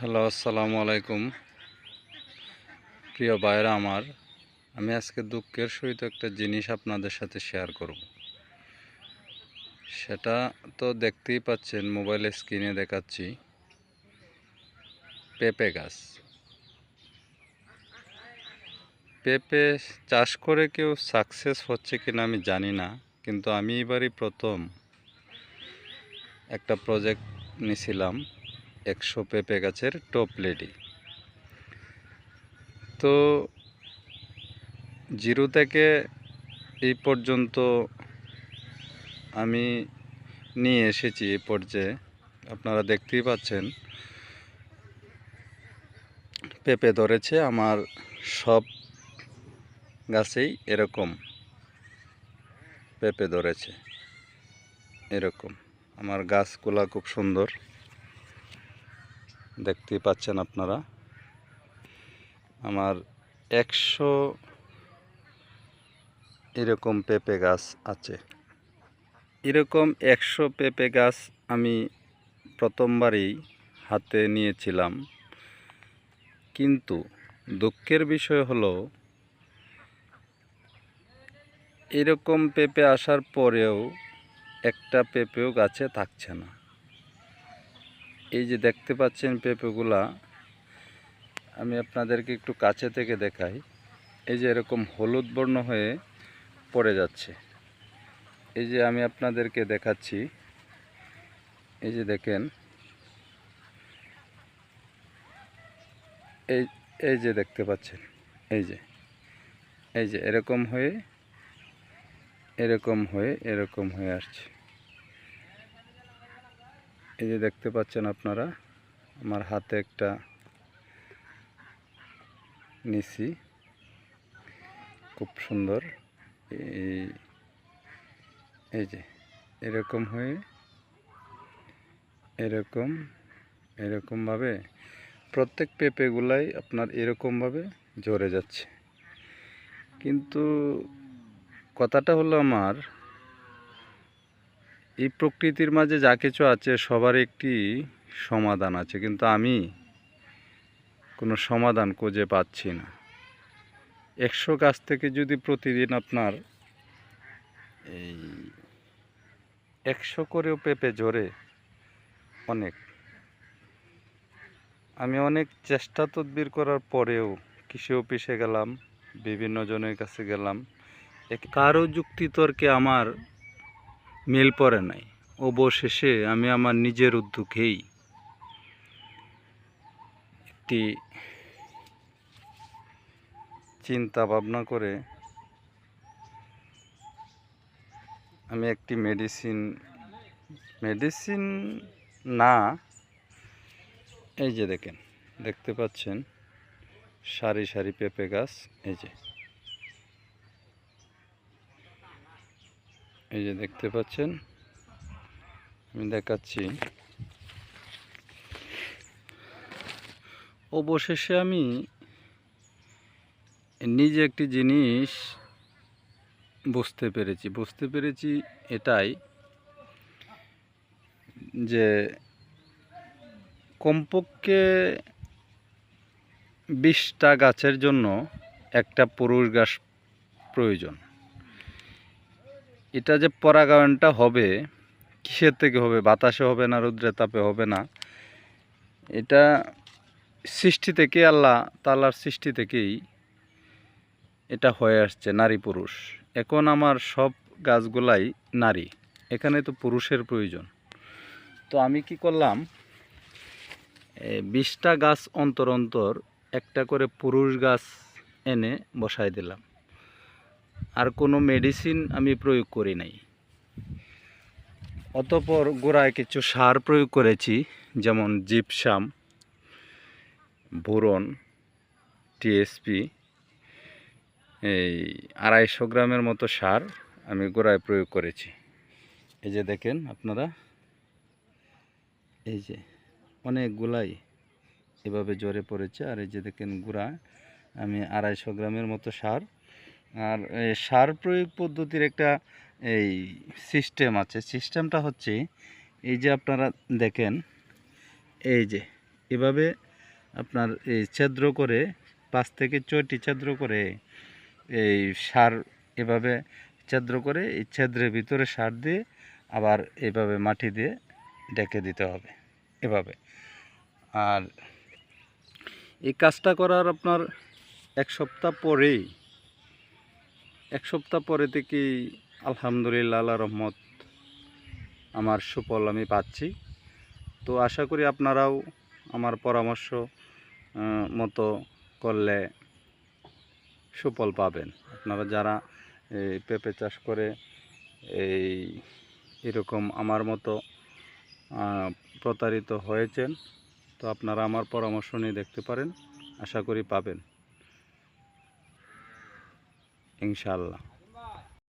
Hello, আসসালামু আলাইকুম। প্রিয় ভাইরা আমার, আমি আজকে দুঃখের সহিত একটা জিনিস আপনাদের সাথে শেয়ার করব। সেটা তো দেখতেই পাচ্ছেন মোবাইলের স্ক্রিনে দেখাচ্ছি। পেঁপে গাছ। পেঁপে চাষ করে কেউ সাকসেস হচ্ছে কিনা আমি জানি না, কিন্তু আমি এবারই প্রথম একটা প্রজেক্ট নিয়েছিলাম একশো পেঁপে গাছের টপ লেডি তো জিরো থেকে এই পর্যন্ত আমি নিয়ে এসেছি এই পর্যায়ে। আপনারা দেখতেই পাচ্ছেন, পেঁপে ধরেছে আমার সব গাছেই এরকম। পেঁপে ধরেছে, এরকম। আমার গাছগুলা খুব সুন্দর। দেখতেই পাচ্ছেন আপনারা। আমার একশো এরকম পেঁপে গাছ আছে। এরকম একশো পেঁপে গাছ আমি প্রথমবারই হাতে নিয়েছিলাম। কিন্তু দুঃখের বিষয় হলো, এরকম পেঁপে আসার পরেও একটা পেঁপেও গাছে থাকছে না। এই যে দেখতে পাচ্ছেন পেঁপেগুলা, আমি আপনাদেরকে একটু কাছে থেকে দেখাই। এই যে এরকম হলুদ বর্ণ হয়ে পড়ে যাচ্ছে। এই যে আমি আপনাদেরকে দেখাচ্ছি। এই যে দেখেন। এই এই যে দেখতে পাচ্ছেন। এই যে এই যে এরকম হয়ে এরকম হয়ে এরকম হয়ে আসছে। এই যে দেখতে পাচ্ছেন আপনারা, আমার হাতে একটা নিছি খুব সুন্দর। এই এই যে, এরকম হয়ে, এরকম এরকমভাবে প্রত্যেক পেঁপেগুলাই আপনার এরকমভাবে ঝরে যাচ্ছে। কিন্তু কথাটা হলো আমার এই প্রকৃতির মাঝে যা কিছু আছে সবার একটি সমাধান আছে, কিন্তু আমি কোনো সমাধান খুঁজে পাচ্ছি না। একশো গাছ থেকে যদি প্রতিদিন আপনার এই একশো করেও পেঁপে ঝরে অনেক, আমি অনেক চেষ্টা তদবির করার পরেও কৃষি অফিসে গেলাম, বিভিন্ন জনের কাছে গেলাম। কারও যুক্তিতর্কে আমার মিল পড়ে নাই। অবশেষে আমি আমার নিজের উদ্যোগেই একটি চিন্তা ভাবনা করে আমি একটি মেডিসিন মেডিসিন না, এই যে দেখেন, দেখতে পাচ্ছেন, সারি সারি পেঁপে গাছ, এই যে। এই যে দেখতে পাচ্ছেন, আমি দেখাচ্ছি। অবশেষে আমি নিজে একটি জিনিস বুঝতে পেরেছি। বুঝতে পেরেছি এটাই যে কমপক্ষে বিশটা গাছের জন্য একটা পুরুষ গাছ প্রয়োজন। এটা যে পরাগায়নটা হবে, কিসের থেকে হবে? বাতাসে হবে না, রৌদ্রে তাপে হবে না? এটা সৃষ্টি থেকে আল্লাহ তালার সৃষ্টি থেকেই এটা হয়ে আসছে, নারী পুরুষ। এখন আমার সব গাছগুলাই নারী, এখানে তো পুরুষের প্রয়োজন। তো আমি কি করলাম বিশটা গাছ অন্তর অন্তর একটা করে পুরুষ গাছ এনে বসাই দিলাম। আর কোনো মেডিসিন আমি প্রয়োগ করি নাই। অতপর গোড়ায় কিছু সার প্রয়োগ করেছি, যেমন জিপসাম বোরন টিএসপি এই আড়াইশো গ্রামের মতো সার আমি গোড়ায় প্রয়োগ করেছি। এই যে দেখেন আপনারা, এই যে অনেকগুলাই এভাবে জ্বরে পড়েছে, আর এই যে দেখেন গুঁড়া আমি আড়াইশো গ্রামের মতো সার আর সার প্রয়োগ পদ্ধতির একটা, এই সিস্টেম আছে। সিস্টেমটা হচ্ছে, এই যে আপনারা দেখেন, এই যে, এভাবে আপনার এই ছেদ্র করে, পাঁচ থেকে ছয়টি ছেদ্র করে, এই সার এভাবে ছেদ্র করে, এই ছেদ্রের ভিতরে সার দিয়ে আবার এভাবে মাটি দিয়ে ডেকে দিতে হবে, এভাবে। আর, এই কাজটা করার আপনার এক সপ্তাহ পরেই এক সপ্তাহ পরে থেকেই আলহামদুলিল্লাহ আল্লাহ রহমত আমার সুফল আমি পাচ্ছি। তো আশা করি আপনারাও আমার পরামর্শ মতো করলে সুফল পাবেন। আপনারা যারা এই পেঁপে চাষ করে এই এরকম আমার মতো প্রতারিত হয়েছেন, তো আপনারা আমার পরামর্শ নিয়ে দেখতে পারেন, আশা করি পাবেন। ইনশাআল্লাহ।